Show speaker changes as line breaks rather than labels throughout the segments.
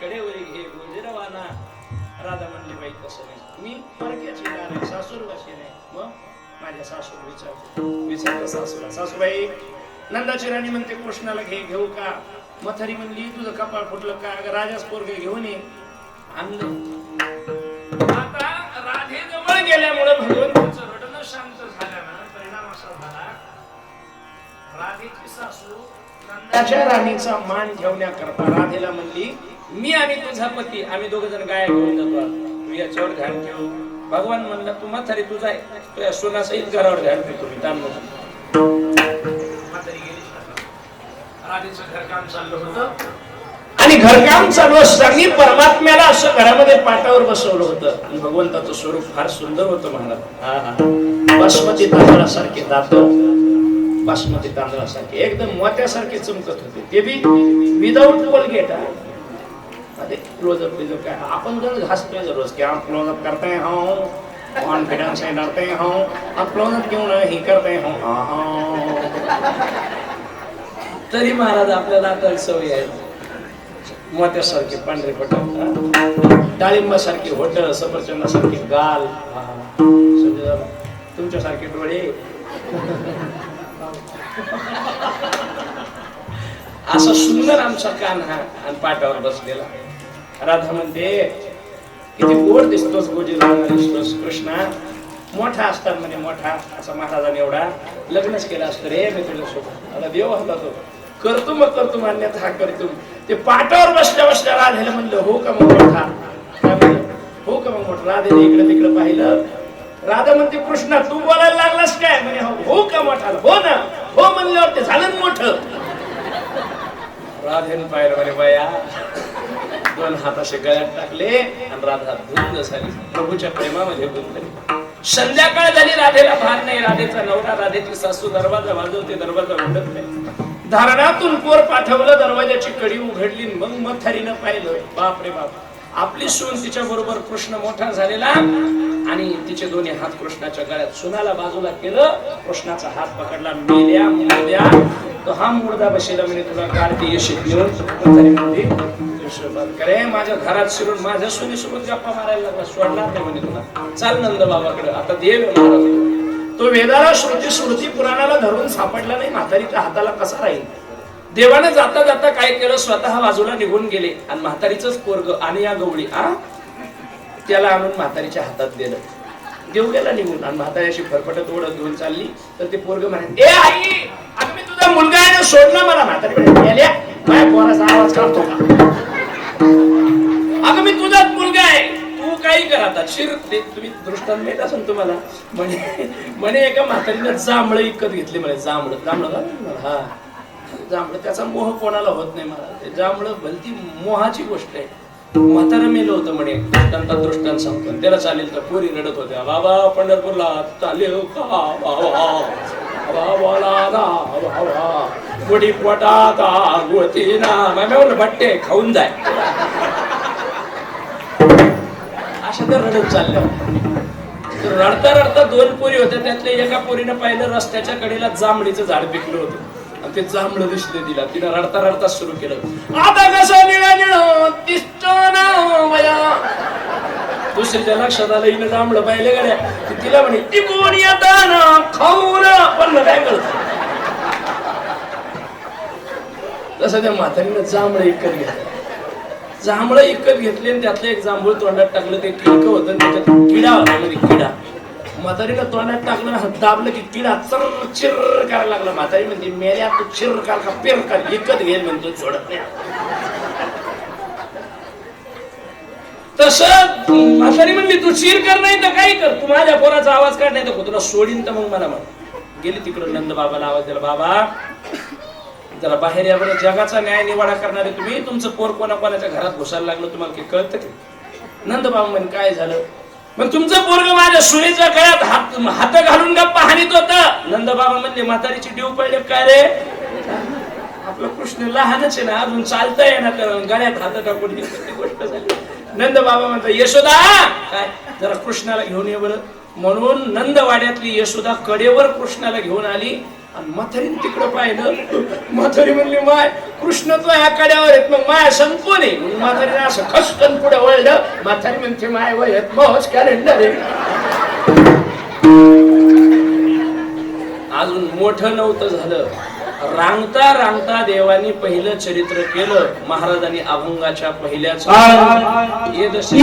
कडेवरी घे गुजरवाना राधा म्हणली बाई कसं नाही. मी परक्याची नाही सासूरवाशी नाही. मग? माझ्या सासूर विचारतो. विचारलं सासूला सासूबाई नंदाची राणी म्हणते कृष्णाला घे घेऊ का? मथारी म्हणली तुझं कपाळ फुटलं का? अगं राजाच पोरगे घेऊन ये. आणलं. आता राधे जवळ गेल्यामुळे भगवंताचं रडणं शांत झाल्यानं परिणाम असा झाला राधेची सासू नंदाच्या राणीचा मान ठेवण्याकरता राधेला म्हणली मी आणि तुझा पती आम्ही दोघ जण गाय घेऊन जातो. तू याच्यावर ध्यान ठेव. भगवान म्हणला तू म्हातारी तुझा आहे तो या सोनासहित घरावर ध्यान ठेवतो मी ताण नको. आणि घरकाम चालू असताना परमात्म्याला असं घरामध्ये पाटावर बसवलं होतं. आणि भगवंताचं स्वरूप फार सुंदर होतं महाराज बासमती तांदळासारखे दात. बासमती तांदळासारखे. एकदम मोत्यासारखे चमकत होते. ते बी विदाऊट कोलगेट क्लोजअप बिजअप काय? आपण जर घासतोय जर रोज की हम क्लोजअप करते हो. कॉन्फिडेंस से डरते हो. आप क्लोजअप क्यों नहीं करते हो तरी महाराज आपल्याला आता सवय आहे. मोत्यासारखे पांढरे पट डाळिंबासारखे होट सफरचंदासारखे गाल. समजा तुमच्यासारखे डोळे. असा सुंदर आमचा कान हा आणि पाटावर बसलेला. राधा म्हणते किती गोड दिसतोस गोजीला दिसतोस. कृष्णा मोठा असतात म्हणजे मोठा असा महाराजाने एवढा लग्नच केलं असतं रे मी तुझ्यासोबत आता देव होता तो. करतो मग करतो मान्यता हा करतो ते पाटावर बसल्या बसल्या राधेला म्हणलं हो का मग मोठा? हो का मग मोठा? राधेने इकडे तिकडे पाहिलं. राधा म्हणते कृष्णा तू बोलायला लागलास काय? म्हणे हो हो का मोठा? हो ना. हो म्हणल्यावर ते झालं मोठं. राधेन पाहिलं म्हणे बाया दोन हात असे गळ्यात टाकले आणि राधा धुंद झाली. प्रभूच्या प्रेमामध्ये गुंतली. संध्याकाळ झाली राधेला भान नाही. राधेचा नवरा राधेची सासू दरवाजा वाजवते दरवाजा उघडत नाही. धारणातून पोर पाठवलं दरवाजाची कडी उघडली मग मथारीनं पाहिलं बाप रे बाप. आपली सून तिच्या बरोबर कृष्ण मोठा झालेला आणि तिचे दोन्ही हात कृष्णाच्या गळ्यात सुनाला बाजूला केलं. कृष्णाचा हात पकडला मेल्या मुर्द्या तो हा मुर्दा बसेला म्हणे तुला काढते यशीत नेऊन करे माझ्या घरात शिरून माझ्या सुनीसोबत गप्पा मारायला लागला सोडणार नाही म्हणे तुला. चाल नंद बाबाकडे आता देव महाराज. तो वेदाला श्रुती स्मृती पुराणाला धरून सापडला नाही म्हातारीच्या हाताला कसा राहील? देवानं जाता जाता काय केलं? स्वतः बाजूला निघून गेले. आणि म्हातारीच पोरग आणि या गवळी आ? त्याला आणून म्हातारीच्या हातात दिलं. देव गेला निघून. आणि म्हातारी अशी फरफटत ओढत घेऊन चालली. तर ते पोरग म्हणे ए आई आता मी तुझा मुलगा आहे ना मला म्हातारी पोराचा आवाज काढतो का? अगं मी तुझाच मुलगा आहे. तू काही कर आता. शिर तुम्ही दृष्टांत माहीत असेल तुम्हाला. म्हणे म्हणे एका म्हातारीनं जांभळं विकत घेतले. म्हणे जांभळं जांभळं हा. जांभळं त्याचा मोह कोणाला होत नाही मला. ज्यामुळे भलती मोहाची गोष्ट आहे. म्हातारं मेलं होतं म्हणे. दृष्टांता दृष्टांत सांगतो त्याला चालेल तर पोरी रडत होत्या. बाबा पंढरपूरला चालेल का? बाबा गुढी पोटाता ना. भट्टे खाऊन जाय. अशा तर रडत चालल्या रडता रडता दोन पोरी होत्या. त्यातल्या एका पोरीनं पाहिलं रस्त्याच्या कडेला जांभळीचं झाड पिकलं होतं. ते जांभळं दिसलं दिला. तिनं रडता रडता सुरू केलं. आता कसं निळा निळ दिसतो दुसरीच्या लक्षात आलं हिनं जांभळ पाहिलं गड्या. ती तिला म्हणे ती कोणी आता ना खाऊ पण काय कळत तसं त्या म्हातारीनं जांभळं इकत घेतलं. जांभळं इकत घेतले आणि त्यातलं एक जांभूळ तोंडात टाकलं ते किडकं होतं त्याच्यात किडा होता म्हणजे किडा. म्हातारीला तोंडात टाकलं दाबलं की तिला चर चिर करायला लागला. म्हातारी म्हणते मेल्या तू चिर काल का पेर काल विकत घेईल म्हणतो सोडत नाही. तस म्हातारी म्हणली तू चिर कर नाही तर काही कर. तू माझ्या पोराचा आवाज काढ नाही तर तुला सोडीन तर मग मला म्हण. गेली तिकडं नंद बाबाला आवाज दिला बाबा जरा बाहेर या जगाचा न्याय निवाडा करणारे तुम्ही. तुमचं पोर कोणा कोणाच्या घरात घुसायला लागलं तुम्हाला की कळतं की? नंद बाबा म्हणे काय झालं? मग तुमचं पोरग माझ्या सुनेच्या गळ्यात हात हात घालून गप्पा हानीत होत. नंद बाबा म्हणले म्हातारीची डीव पडले काय रे? आपलं कृष्ण लहानच आहे ना अजून चालता ना तर गळ्यात हात टाकून गोष्ट झाली. नंद बाबा म्हणतात यशोदा काय? जरा कृष्णाला घेऊन ये बरं.
म्हणून नंदवाड्यातली यशोदा कडेवर कृष्णाला घेऊन आली. आणि मथरीन तिकडं पाहिलं. मथरी म्हणली माय कृष्ण तो ह्या कड्यावर येत मग माया संपून आहे म्हणून म्हातारीने असं खसकन पुढे वळलं. म्हातारी म्हणते माय वयत मोहच कॅलेंडर आहे. अजून मोठं नव्हतं झालं. रांगता रांगता देवानी पहिलं चरित्र केलं महाराजांनी अभंगाच्या पहिल्याच ये दशे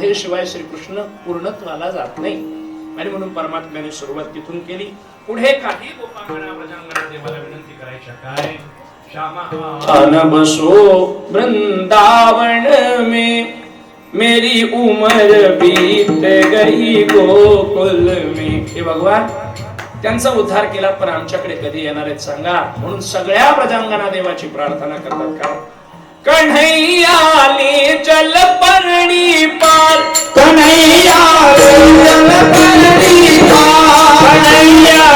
राधेशिवाय श्रीकृष्ण पूर्णत्वाला जात नाही. आणि म्हणून परमात्म्याने सुरुवात तिथून केली. पुढे काही गोपांगणा प्रजांगणा देवाला विनंती करायच्या काय? बसो वृंदावन में मेरी उमर बीत गई गोकुल में. हे भगवान त्यांचा उद्धार केला पण आमच्याकडे कधी येणार आहेत सांगा. म्हणून सगळ्या प्रजांगणा देवाची प्रार्थना करतात. का कन्हैयाली जल परणी पार
कन्हैया जल पलरी पार कन्हैया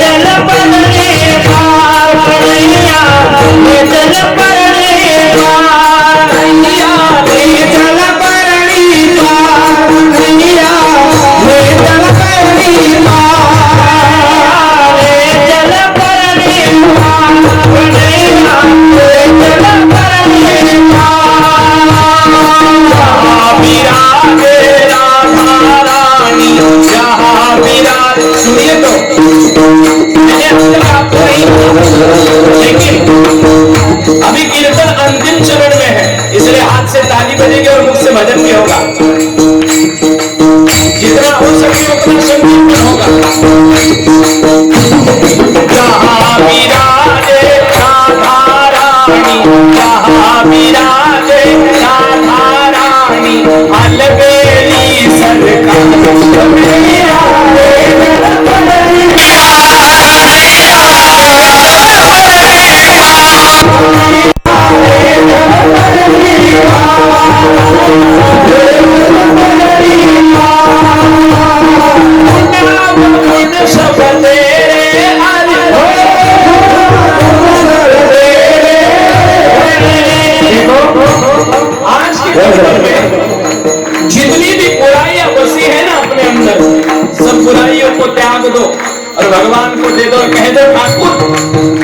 जल पलरी सुनिए तो मैंने अब तक आपको नहीं लेकिन को त्याग दो और भगवान को दे दो कह दो ठाकुर.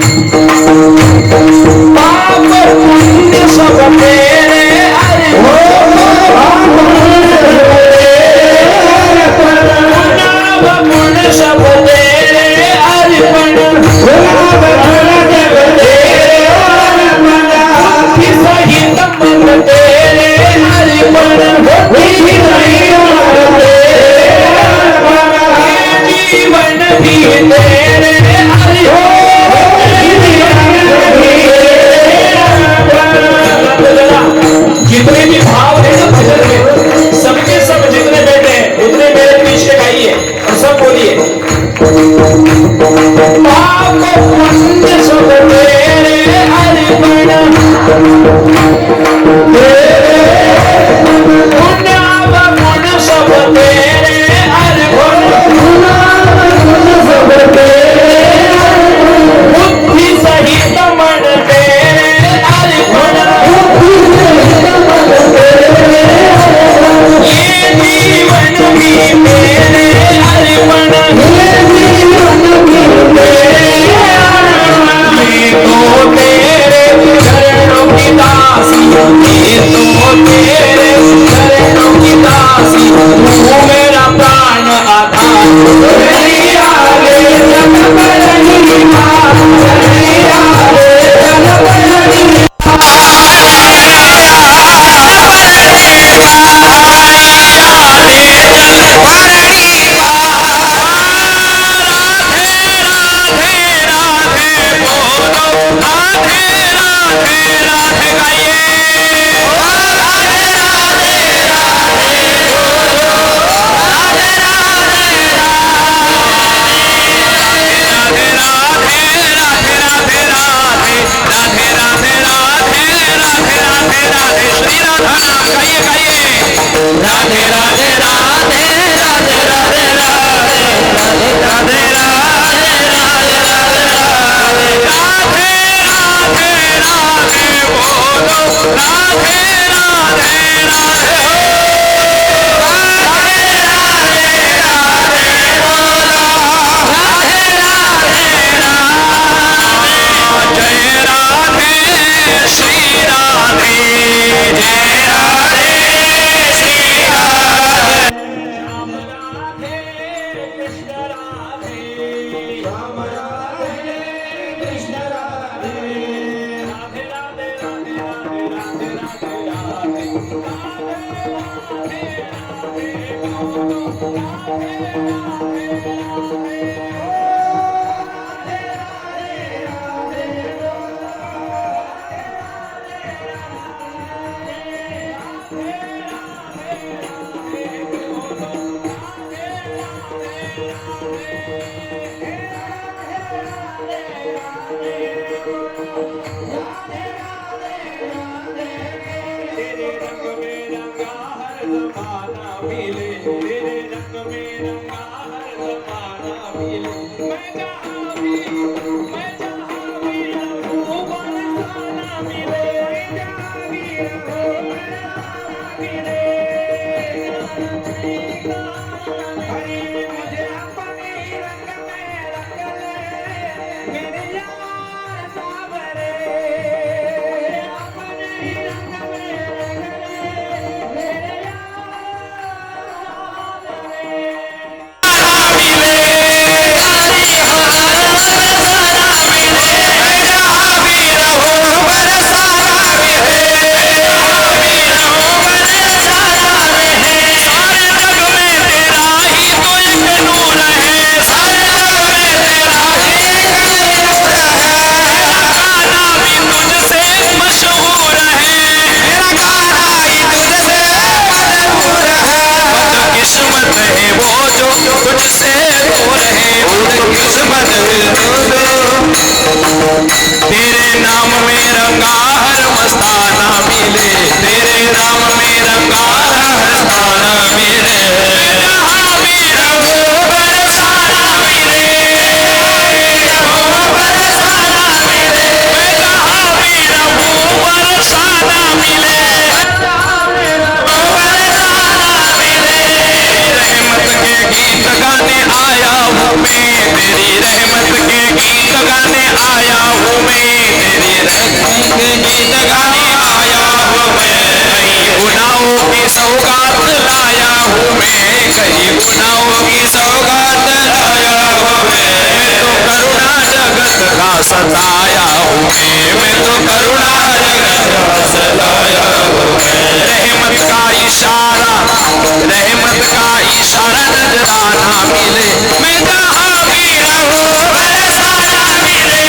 रहमत का इशारा नजराना मिले। मैं जहाँ भी रहूं बरसाना मिले।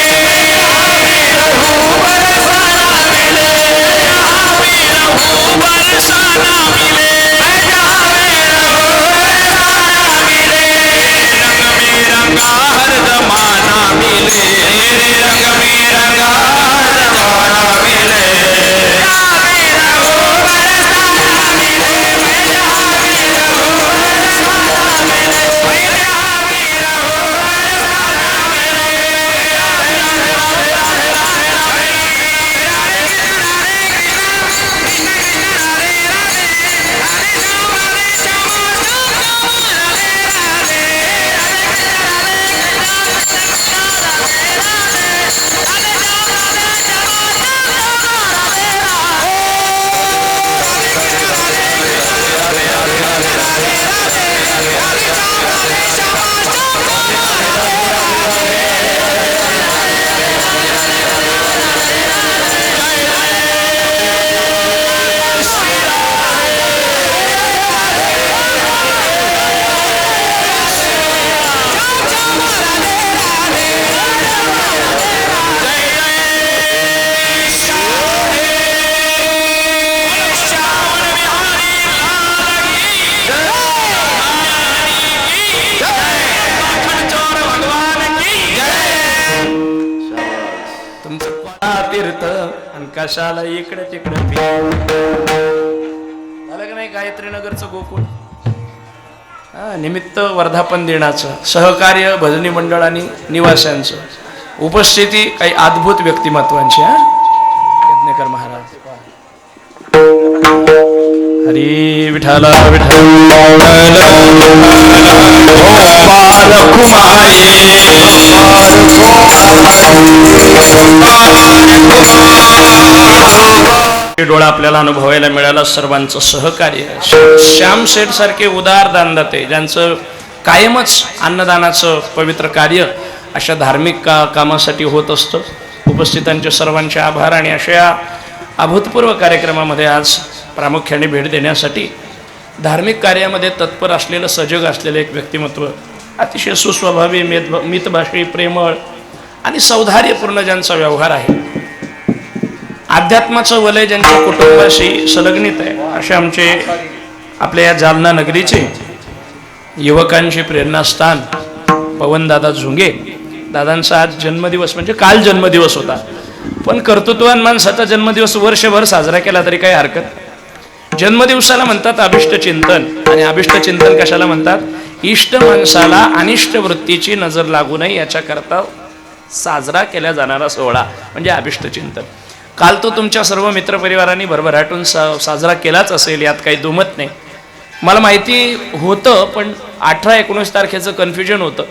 बरसाना मिले। जहाँ भी बरसाना मिले। मैं जहाँ भी बरसाना मिले। रंग में रंगा हर जमाना मिले। कशाला इकडे तिकडे झालं का नाही गायत्री नगरचं गोकुळ? हा, निमित्त वर्धापन दिनाचं सहकार्य भजनी मंडळ आणि निवाशांचं. उपस्थिती काही अद्भुत व्यक्तिमत्वांची हा? यज्ञकर महाराज. हरी विठाल विठाल डोळा आपल्याला अनुभवायला मिळाला सर्वांचं सहकार्य श्याम शेठ सारखे उदार दानदाते ज्यांचं कायमच अन्नदानाचं पवित्र कार्य अशा धार्मिक का कामासाठी होत असतं उपस्थितांचे सर्वांचे आभार आणि अशा अभूतपूर्व कार्यक्रमामध्ये आज प्रामुख्याने भेट देण्यासाठी धार्मिक कार्यामध्ये तत्पर असलेलं सजग असलेलं एक व्यक्तिमत्व अतिशय सुस्वभावी मेद मितभाषी प्रेमळ आणि सौधार्यपूर्ण ज्यांचा व्यवहार आहे अध्यात्माचं वलय ज्यांच्या कुटुंबाशी संलग्नित आहे असे आमचे आपल्या या जालना नगरीचे युवकांचे प्रेरणास्थान पवनदादा झुंगे दादांचा आज जन्मदिवस म्हणजे काल जन्मदिवस होता पण कर्तृत्वान माणसाचा जन्मदिवस वर्षभर साजरा केला तरी काही हरकत नाही. जन्मदिवसाला म्हणतात अभिष्ट चिंतन. आणि अभिष्ट चिंतन कशाला म्हणतात? इष्ट माणसाला अनिष्ट वृत्तीची नजर लागू नये याच्याकरता साजरा केला जाणारा सोहळा म्हणजे अभिष्ट चिंतन. काल तो तुमच्या सर्व मित्रपरिवारांनी भरभराटून सा साजरा केलाच असेल यात काही दुमत नाही. मला माहिती होतं पण अठरा एकोणीस तारखेचं कन्फ्युजन होतं.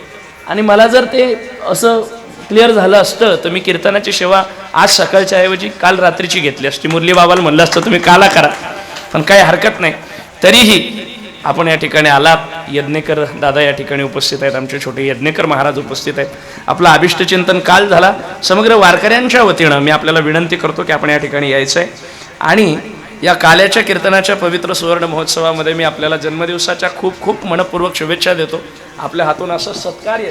आणि मला जर ते असं क्लिअर झालं असतं तर मी कीर्तनाची सेवा आज सकाळच्या ऐवजी काल रात्रीची घेतली असती. मुरली बाबाला म्हणलं असतं तुम्ही काला करा. पण काही हरकत नाही. तरीही आपण या ठिकाणी आलात. यज्ञकर दादा या ठिकाणी उपस्थित आहेत. आमचे छोटे यज्ञकर महाराज उपस्थित आहेत. आपला अभिष्टचिंतन काल झाला. समग्र वारकऱ्यांच्या वतीनं मी आपल्याला विनंती करतो की आपण या ठिकाणी यायचं आहे आणि या काल्याच्या कीर्तनाच्या पवित्र सुवर्ण महोत्सवामध्ये मी आपल्याला जन्मदिवसाच्या खूप खूप मनपूर्वक शुभेच्छा देतो. आपल्या हातून असं सत्कार्य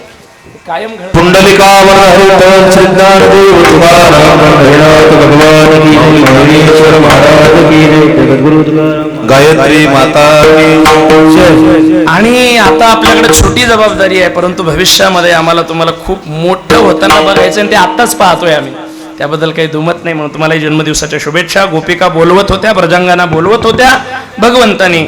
कायम घडत
पुंडलिकावरहरित सिद्धार्थदेव तुकाराम हरिनाथ भगवान की जय. महेश्वर महाराज की जय जगद्गुरु तुकाराम गायत्री माता
आणि आता आपल्याकडे छोटी जबाबदारी आहे परंतु भविष्यामध्ये आम्हाला तुम्हाला खूप मोठं होताना बघायचं आणि ते आत्ताच पाहतोय आम्ही. त्याबद्दल काही दुमत नाही म्हणून तुम्हाला जन्मदिवसाच्या शुभेच्छा. गोपिका बोलवत होत्या ब्रजांगाना बोलवत होत्या भगवंतानी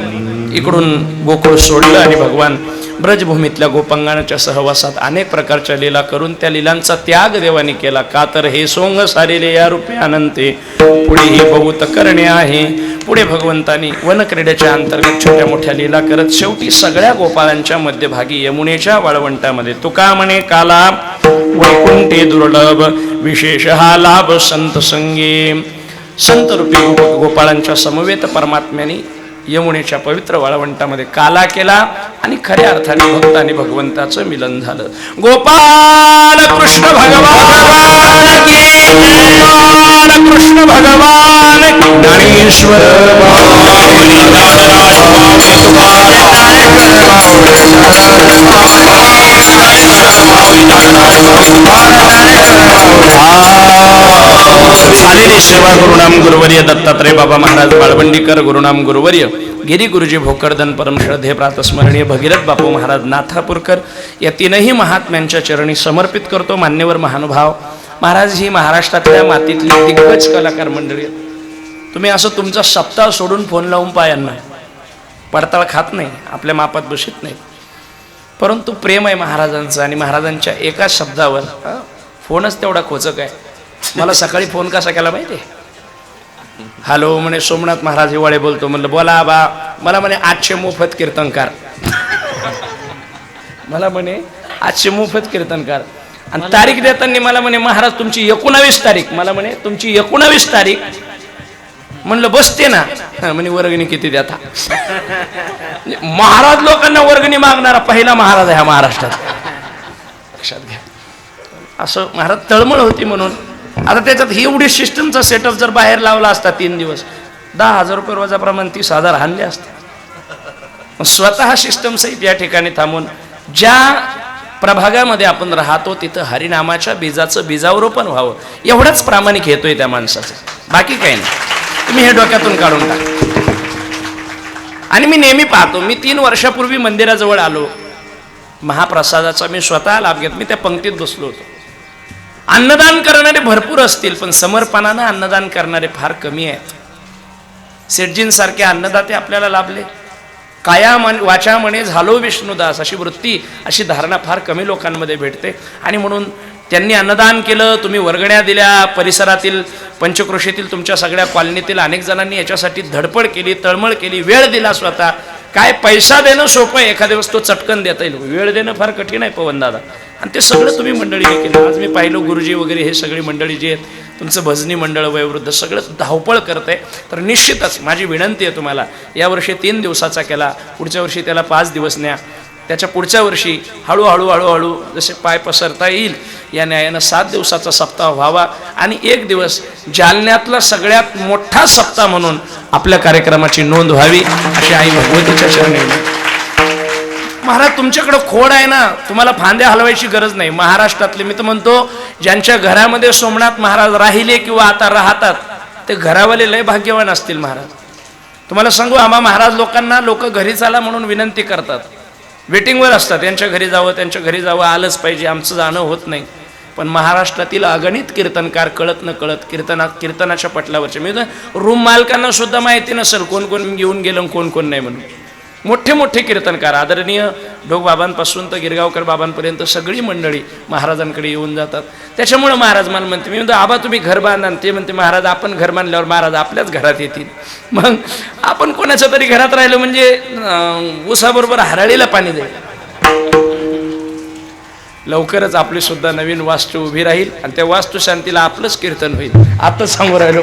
इकडून गोकुळ सोडलं आणि भगवान ब्रजभूमीतल्या गोपांगणाच्या सहवासात अनेक प्रकारच्या लीला करून त्या लीलांचा त्याग देवाने केला. का तर हे सोंग सारेले या रूपे अनंते पुढे ही बहुत करणे आहे. पुढे भगवंतानी वनक्रीडेच्या अंतर्गत छोट्या मोठ्या लीला करत शेवटी सगळ्या गोपाळांच्या मध्यभागी यमुनेच्या वाळवंटामध्ये तुका म्हणे काला वैकुंठे दुर्लभ विशेष हा लाभ संत संगे. संत रूपी गोपाळांच्या समवेत परमात्म्याने यमुनेच्या पवित्र वाळवंटामध्ये काला केला. आणि खऱ्या अर्थाने भक्त आणि भगवंताचं मिलन झालं. गोपाल कृष्ण भगवान कृष्ण भगवान ज्ञानेश्वर आलेले
सेवा गुरुनाम गुरुवर्य दत्तात्रय बाबा महाराज बाळवंडीकर गुरुनाम गुरुवर्य. गिरी गुरुजी भोकरदन परमश्रद्धे प्रातस्मरणीय भगीरथ बापू महाराज नाथापूरकर या तीनही महात्म्यांच्या चरणी समर्पित करतो मान्यवर महानुभाव. महाराज ही महाराष्ट्रातल्या मातीतली दिग्गज कलाकार मंडळी आहेत. तुम्ही असं तुमचा सप्ताह सोडून फोन लावून पायांना पडताळ खात नाही आपल्या मापात बसत नाही परंतु प्रेम आहे महाराजांचं आणि महाराजांच्या एका शब्दावर फोनच तेवढा खोचक आहे. मला सकाळी फोन कसा केला माहिती आहे? हॅलो म्हणे सोमनाथ महाराज हिवाळे बोलतो. म्हणलं बोला बा मला म्हणे आठशे मोफत कीर्तनकार. मला म्हणे आठशे मोफत कीर्तनकार. आणि तारीख देताना मला म्हणे महाराज तुमची एकोणावीस तारीख. मला म्हणे तुमची एकोणावीस तारीख. म्हणलं बसते ना. म्हणे वर्गणी किती देता म्हणजे महाराज लोकांना वर्गणी मागणारा पहिला महाराज आहे महाराष्ट्रात. लक्षात घ्या. असं महाराज तळमळ होती म्हणून. आता त्याच्यात ही एवढी सिस्टमचा सेटअप जर बाहेर लावला असता तीन दिवस दहा हजार रुपये रोजाप्रमाणे तीस हजार हानले असते. स्वतः सिस्टम सहित या ठिकाणी थांबून ज्या प्रभागामध्ये आपण राहतो तिथं हरिनामाच्या बीजाचं बीजावरोपण व्हावं एवढंच प्रामाणिक येतोय त्या माणसाचं. बाकी काही नाही. तुम्ही हे डोक्यातून काढून टाका. आणि मी नेहमी पाहतो मी तीन वर्षापूर्वी मंदिराजवळ आलो. महाप्रसादाचा मी स्वतः लाभ घेत मी त्या पंक्तीत बसलो होतो. अन्नदान करणारे भरपूर असतील पण समर्पणानं अन्नदान करणारे फार कमी आहेत. सेठजींसारखे अन्नदाते आपल्याला लाभले. काया मन वाचा म्हणे झालो विष्णुदास अशी वृत्ती अशी धारणा फार कमी लोकांमध्ये भेटते. आणि म्हणून त्यांनी अन्नदान केलं तुम्ही वर्गण्या दिल्या परिसरातील पंचक्रोशीतील तुमच्या सगळ्या कॉलनीतील अनेक जणांनी याच्यासाठी धडपड केली तळमळ केली वेळ दिला स्वतः. काय पैसा देणं सोपं आहे एखाद्या वेळेस तो चटकन देता येईल. वेळ देणं फार कठीण आहे पवन दादा. आणि ते सगळं तुम्ही मंडळी हे केलं. आज मी पाहिलं गुरुजी वगैरे हे सगळी मंडळी जी आहेत तुमचं भजनी मंडळ वयोवृद्ध सगळं धावपळ करते. तर निश्चितच माझी विनंती आहे तुम्हाला यावर्षी तीन दिवसाचा केला पुढच्या वर्षी त्याला पाच दिवस न्या. त्याच्या पुढच्या वर्षी हळूहळू हळूहळू जसे पाय पसरता येईल या न्यायानं सात दिवसाचा सप्ताह व्हावा आणि एक दिवस जालन्यातला सगळ्यात मोठा सप्ताह म्हणून आपल्या कार्यक्रमाची नोंद व्हावी अशी आई भगवतीच्या चरणी. महाराज तुमच्याकडं खोड आहे ना तुम्हाला फांद्या हलवायची गरज नाही. महाराष्ट्रातले मी तर म्हणतो ज्यांच्या घरामध्ये सोमनाथ महाराज राहिले किंवा आता राहतात ते घरावाले लय भाग्यवान असतील महाराज. तुम्हाला सांगू आम्हा महाराज लोकांना लोक घरी चाला म्हणून विनंती करतात. वेटिंगवर असतात यांच्या घरी जावं त्यांच्या घरी जावं आलंच पाहिजे आमचं जाणं होत नाही. पण महाराष्ट्रातील अगणित कीर्तनकार कळत न कळत कीर्तना कीर्तनाच्या पटलावरचे. मी रूम मालकांना सुद्धा माहिती नसेल कोण कोण घेऊन गेलं कोण कोण नाही म्हणून. मोठे मोठे कीर्तनकार आदरणीय ढोक बाबांपासून तर गिरगावकर बाबांपर्यंत सगळी मंडळी महाराजांकडे येऊन जातात. त्याच्यामुळं महाराज मला म्हणते मी म्हणतो आबा तुम्ही घर बांधा. ते म्हणते महाराज आपण घर बांधल्यावर महाराज आपल्याच घरात येतील. मग आपण कोणाच्या तरी घरात राहिलो म्हणजे ऊसाबरोबर हराळीला पाणी द्यायला लवकरच आपली सुद्धा नवीन वास्तू उभी राहील आणि त्या वास्तू शांतीला आपलंच कीर्तन होईल. आता सांगू राहिलो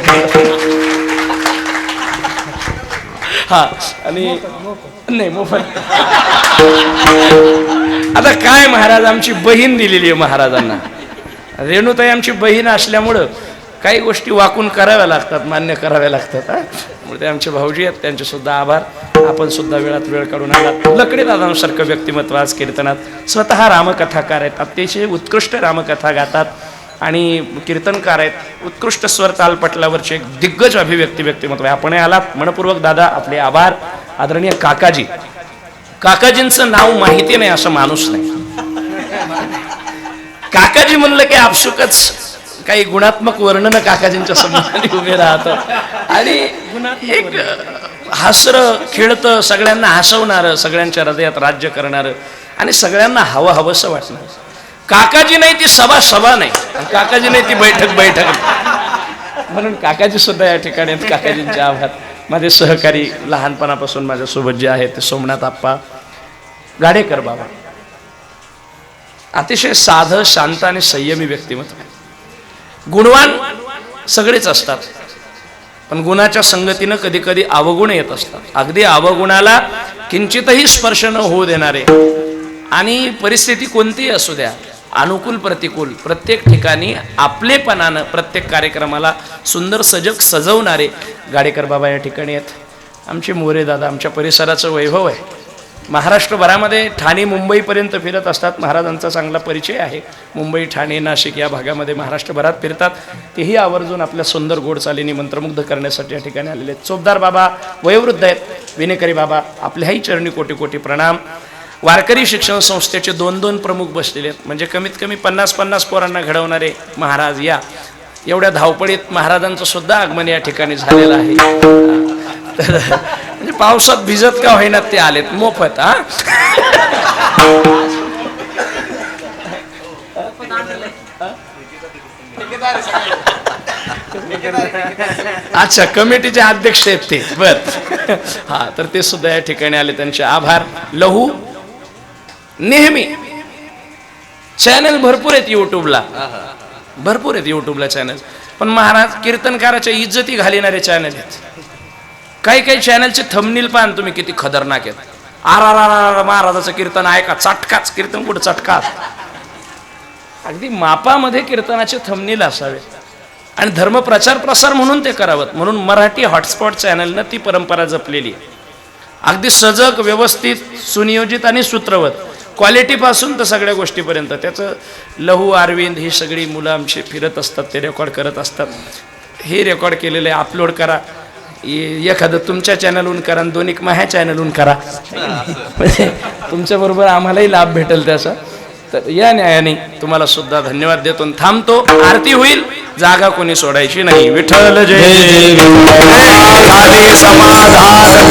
हा आणि नाही मोफत आता काय महाराज आमची बहीण दिलेली आहे महाराजांना. रेणुताई आमची बहीण असल्यामुळं काही गोष्टी वाकून कराव्या लागतात मान्य कराव्या लागतात हा. ते आमचे भाऊजी आहेत त्यांचे सुद्धा आभार. आपण सुद्धा वेळात वेळ काढून आलात. लकडे दादांसारखं व्यक्तिमत्व आज कीर्तनात. स्वतः रामकथाकार आहेत अतिशय उत्कृष्ट रामकथा गातात. आणि कीर्तनकार आहेत उत्कृष्ट स्वर तालपटलावरचे एक दिग्गज अभिव्यक्ती व्यक्तिमत्व आहे. आपण आलात. मनपूर्वक दादा आपले आभार. आदरणीय काकाजी. काकाजींचं नाव माहिती नाही असं माणूस नाही. काकाजी म्हणलं की आपसुकच काही गुणात्मक वर्णन काकाजींच्या समोर उभे राहतं. आणि एक हसरं खेळतं सगळ्यांना हसवणारं सगळ्यांच्या हृदयात राज्य करणारं आणि सगळ्यांना हवं हवंसं वाटणार. काकाजी नाही ती सभा सभा नाही काकाजी नाही ती बैठक बैठक नाही. म्हणून काकाजी सुद्धा या ठिकाणी आहेत काकाजींचे आभार माझे सहकारी लहानपणापासून माझ्यासोबत जे आहेत ते सोमनाथ आप्पा गाडेकर बाबा. अतिशय साधं शांत आणि संयमी व्यक्तिमत्व. गुणवान सगळेच असतात. पण गुणाच्या संगतीनं कधी कधी अवगुण येत असतात. अगदी अवगुणाला किंचितही स्पर्श न होऊ देणारे. आणि परिस्थिती कोणतीही असू द्या अनुकूल प्रतिकूल. प्रत्येक ठिकाणी आपलेपणानं प्रत्येक कार्यक्रमाला सुंदर सजग सजवणारे गाडेकर बाबा या ठिकाणी आहेत. आमचे मोरे दादा आमच्या परिसराचं वैभव आहे. महाराष्ट्रभरामध्ये ठाणे मुंबईपर्यंत फिरत असतात. महाराजांचा चांगला परिचय आहे. मुंबई ठाणे नाशिक या भागामध्ये महाराष्ट्रभरात फिरतात. तेही आवर्जून आपल्या सुंदर गोड चालीने मंत्रमुग्ध करण्यासाठी या ठिकाणी आलेले आहेत. चोपदार बाबा वयोवृद्ध आहेत. विनेकरी बाबा आपल्याही चरणी कोटी कोटी प्रणाम. वारकरी शिक्षण संस्थेचे दोन दोन प्रमुख बसलेले आहेत. म्हणजे कमीत कमी पन्नास पन्नास पोरांना घडवणारे महाराज या. एवढ्या धावपळीत महाराजांचं सुद्धा आगमन या ठिकाणी झालेलं आहे. म्हणजे पावसात भिजत का होईना ते आलेत. मोफत हा? अच्छा कमिटीचे अध्यक्ष आहेत ते. बर. हा तर ते सुद्धा या ठिकाणी आले. त्यांचे आभार. लहू नेहमी. चॅनल भरपूर आहेत युट्यूबला भरपूर आहेत युट्यूबला चॅनल पण महाराज कीर्तनकाराच्या इज्जती घालिणारे चॅनल आहेत. काही काही चॅनलचे थंबनील पान तुम्ही किती खतरनाक आहेत. आर आर आर आर महाराजाचं कीर्तन ऐका. चटकाच कीर्तन कुठं चटकाच? अगदी मापामध्ये कीर्तनाचे थंबनील असावे. आणि धर्म प्रचार प्रसार म्हणून ते करावं. म्हणून मराठी हॉटस्पॉट चॅनलनं ती परंपरा जपलेली आहे. अगदी सजग व्यवस्थित सुनियोजित आणि सूत्रवत. क्वालिटीपासून तर सगळ्या गोष्टीपर्यंत. त्याचं लहू अरविंद ही सगळी मुलं आमची फिरत असतात ते रेकॉर्ड करत असतात. हे रेकॉर्ड केलेलं आहे अपलोड करा. एखादं तुमच्या चॅनलहून करा आणि दोन एक माझ्या चॅनलहून करा. म्हणजे तुमच्याबरोबर आम्हालाही लाभ भेटेल त्याचा. तर या न्यायाने तुम्हाला सुद्धा धन्यवाद देतो थांबतो. आरती होईल जागा कोणी सोडायची नाही. विठ्ठल जय. जय
समाधान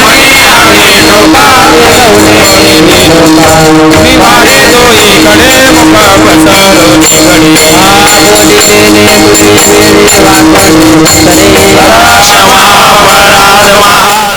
रहिला कृष्ण मनी अवभाजनी प्रकाश आला वाटो एक में पावने का सुंदर दुनिया ब्रह्मांडिका उत्तम लोकाचा प्रभु आला वाणी हो मंडळिया